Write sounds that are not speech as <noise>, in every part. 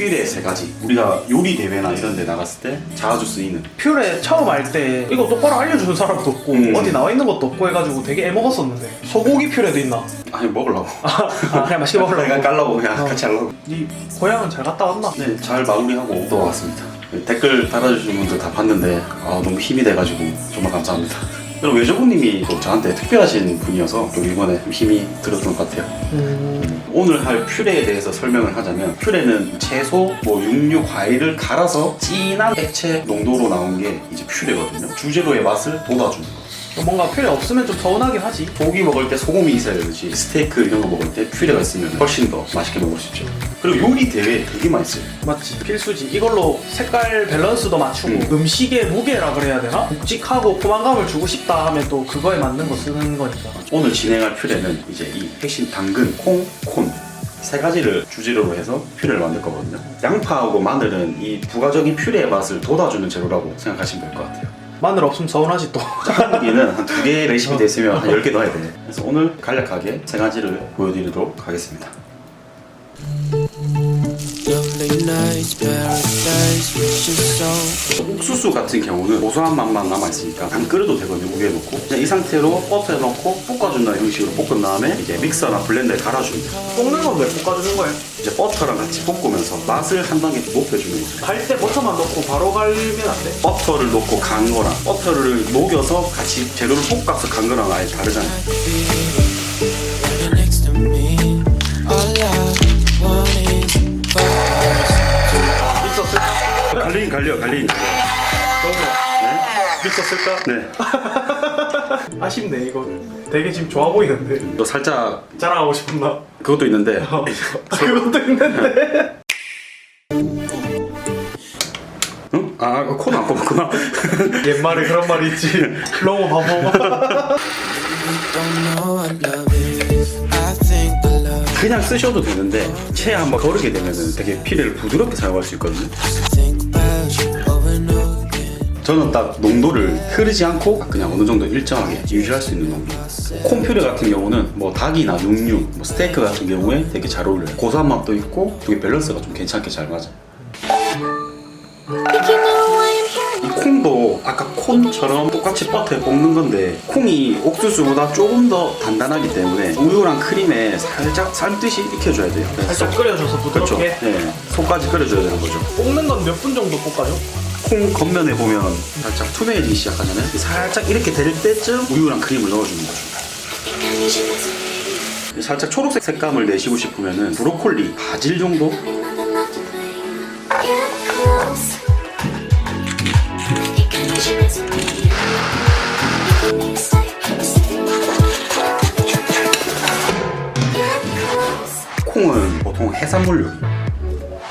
퓨레 세 가지 우리가 요리 대회나 이런 데 나갔을 때 자주 쓰이는 퓨레 처음 할때 이거 똑바로 알려주는 사람도 없고 음. 어디 나와 있는 것도 없고 해가지고 되게 애먹었었는데 소고기 퓨레도 있나? 아니 먹으려고 <laughs> 아 그냥 <laughs> 맛있게 먹으려고 내가 깔라고 그냥 어. 같이 하려고 이 고향은 잘 갔다 왔나? 네잘 마무리하고 또 왔습니다 네, 댓글 달아주신 분들 다 봤는데 아, 너무 힘이 돼가지고 정말 감사합니다 그리고 외조부님이 또 저한테 특별하신 분이어서 또 이번에 좀 힘이 들었던 것 같아요 음... 오늘 할 퓨레에 대해서 설명을 하자면 퓨레는 채소, 뭐 육류, 과일을 갈아서 진한 액체 농도로 나온 게 이제 퓨레거든요. 주재료의 맛을 돋아주는 거. 뭔가 퓨레 없으면 좀 서운하긴 하지 고기 먹을 때 소금이 있어야 되듯이 스테이크 이런 거 먹을 때 퓨레가 있으면 훨씬 더 맛있게 먹을 수 있죠. 그리고 요리 대회 되게 써요. 맞지 필수지 이걸로 색깔 밸런스도 맞추고 음. 음. 식의 무게라 그래야 되나? 묵직하고 포만감을 주고 싶다 하면 또 그거에 맞는 거 쓰는 거니까 오늘 진행할 퓨레는 이제 이 핵심 당근, 콩, 콘. 세 가지를 주재료로 해서 퓨레를 만들 거거든요. 양파하고 마늘은 이 부가적인 퓨레의 맛을 돋아주는 재료라고 생각하시면 될 것 같아요. 마늘 없으면 서운하지 또 <laughs> 고기는 한 두 개 레시피 됐으면 한 10개 넣어야 돼. 그래서 오늘 간략하게 세 가지를 보여드리도록 하겠습니다. 옥수수 같은 경우는 고소한 맛만 남아있으니까 안 끓여도 되거든요, 위에 놓고. 그냥 이 상태로 버터에 넣고 볶아준다는 형식으로 볶은 다음에 이제 믹서나 블렌더에 갈아줍니다. 볶는 건 왜 볶아주는 거예요? 이제 버터랑 같이 볶으면서 맛을 한 단계 더 높여주는 거죠. 갈 때 버터만 넣고 바로 갈면 안 돼? 버터를 넣고 간 거랑 버터를 녹여서 같이 재료를 볶아서 간 거랑 아예 다르잖아요. 쓸까? 갈리긴 갈려, 갈리긴 갈려. 네? 쓸까? 네. <laughs> 아쉽네 이거 되게 지금 좋아 보이는데 너 살짝 자랑하고 싶었나? 그것도 있는데 어, 그것도 있는데 응? 아, 코는 안 뽑았구나. 옛말에 그런 말이 있지 너무 바보. 그냥 쓰셔도 되는데 체에 한번 거르게 되면 되게 피를 부드럽게 사용할 수 있거든요. 저는 딱 농도를 흐르지 않고 그냥 어느 정도 일정하게 유지할 수 있는 농도. 콩퓨레 같은 경우는 뭐 닭이나 육류, 뭐 스테이크 같은 경우에 되게 잘 어울려요. 고소한 맛도 있고 되게 밸런스가 좀 괜찮게 잘 맞아요. 이 콩도 아까 콘처럼 똑같이 버터에 볶는 건데 콩이 옥수수보다 조금 더 단단하기 때문에 우유랑 크림에 살짝 삶듯이 익혀줘야 돼요. 살짝 끓여줘서 그렇죠. 부드럽게 네, 속까지 끓여줘야 되는 거죠. 볶는 건 몇 분 정도 볶아줘? 콩 겉면에 보면 살짝 투명해지기 시작하잖아요. 살짝 이렇게 될 때쯤 우유랑 크림을 넣어주는 거죠. 살짝 초록색 색감을 내시고 싶으면은 브로콜리, 바질 정도? 콩은 보통 해산물 요리.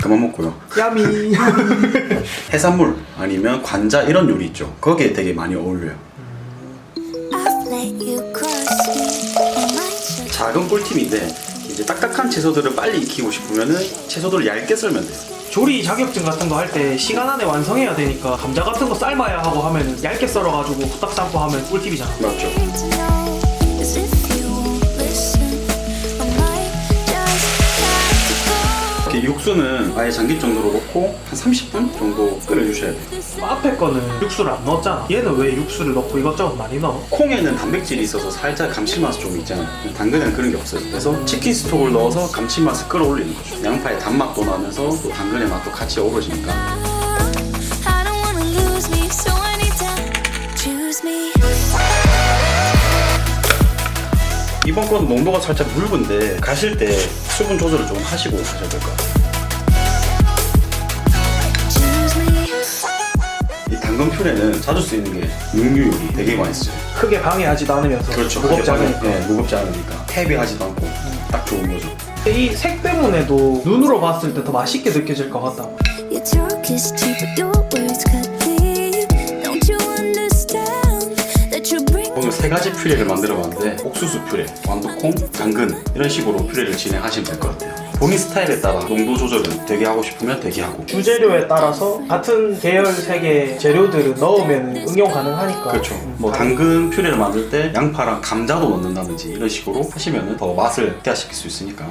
그만 먹고요. 야미 <laughs> 해산물 아니면 관자 이런 요리 있죠. 거기에 되게 많이 어울려요. 작은 꿀팁인데 이제 딱딱한 채소들을 빨리 익히고 싶으면은 채소들을 얇게 썰면 돼요. 조리 자격증 같은 거 할 때 시간 안에 완성해야 되니까 감자 같은 거 삶아야 하고 하면 얇게 썰어가지고 후딱 삶고 하면 꿀팁이잖아 맞죠? 육수는 아예 잠길 정도로 넣고 한 30분 정도 끓여주셔야 돼요. 앞에 거는 육수를 안 넣었잖아 얘는 왜 육수를 넣고 이것저것 많이 넣어? 콩에는 단백질이 있어서 살짝 감칠맛이 좀 있잖아요. 당근에는 그런 게 없어요. 그래서 치킨 스톡을 넣어서 감칠맛을 끌어올리는 거죠. 양파의 단맛도 나면서 또 당근의 맛도 같이 어우러지니까 이번 건 농도가 살짝 묽은데 가실 때 수분 조절을 좀 하시고 가셔야 될 것 같아요. 이 당근 퓨레는 자주 쓰이는 게 육류 요리 되게 많이 쓰죠. 크게 방해하지도 않으면서 그렇죠. 무겁지 그게 않으니까 네, 무겁지 않으니까 헤비하지도 않고 딱 좋은 거죠. 이 색 때문에도 눈으로 봤을 때 더 맛있게 느껴질 것 같다 Your talk is cheap, but your words cut 오늘 세 가지 퓨레를 만들어 봤는데 옥수수 퓨레, 완두콩, 당근 이런 식으로 퓨레를 진행하시면 될 것 같아요. 본인 스타일에 따라 농도 조절은 되게 하고 싶으면 되게 하고 주재료에 따라서 같은 계열 색의 재료들을 넣으면 응용 가능하니까 그렇죠. 음, 뭐 당근 퓨레를 만들 때 양파랑 감자도 넣는다든지 이런 식으로 하시면 더 맛을 극대화시킬 수 있으니까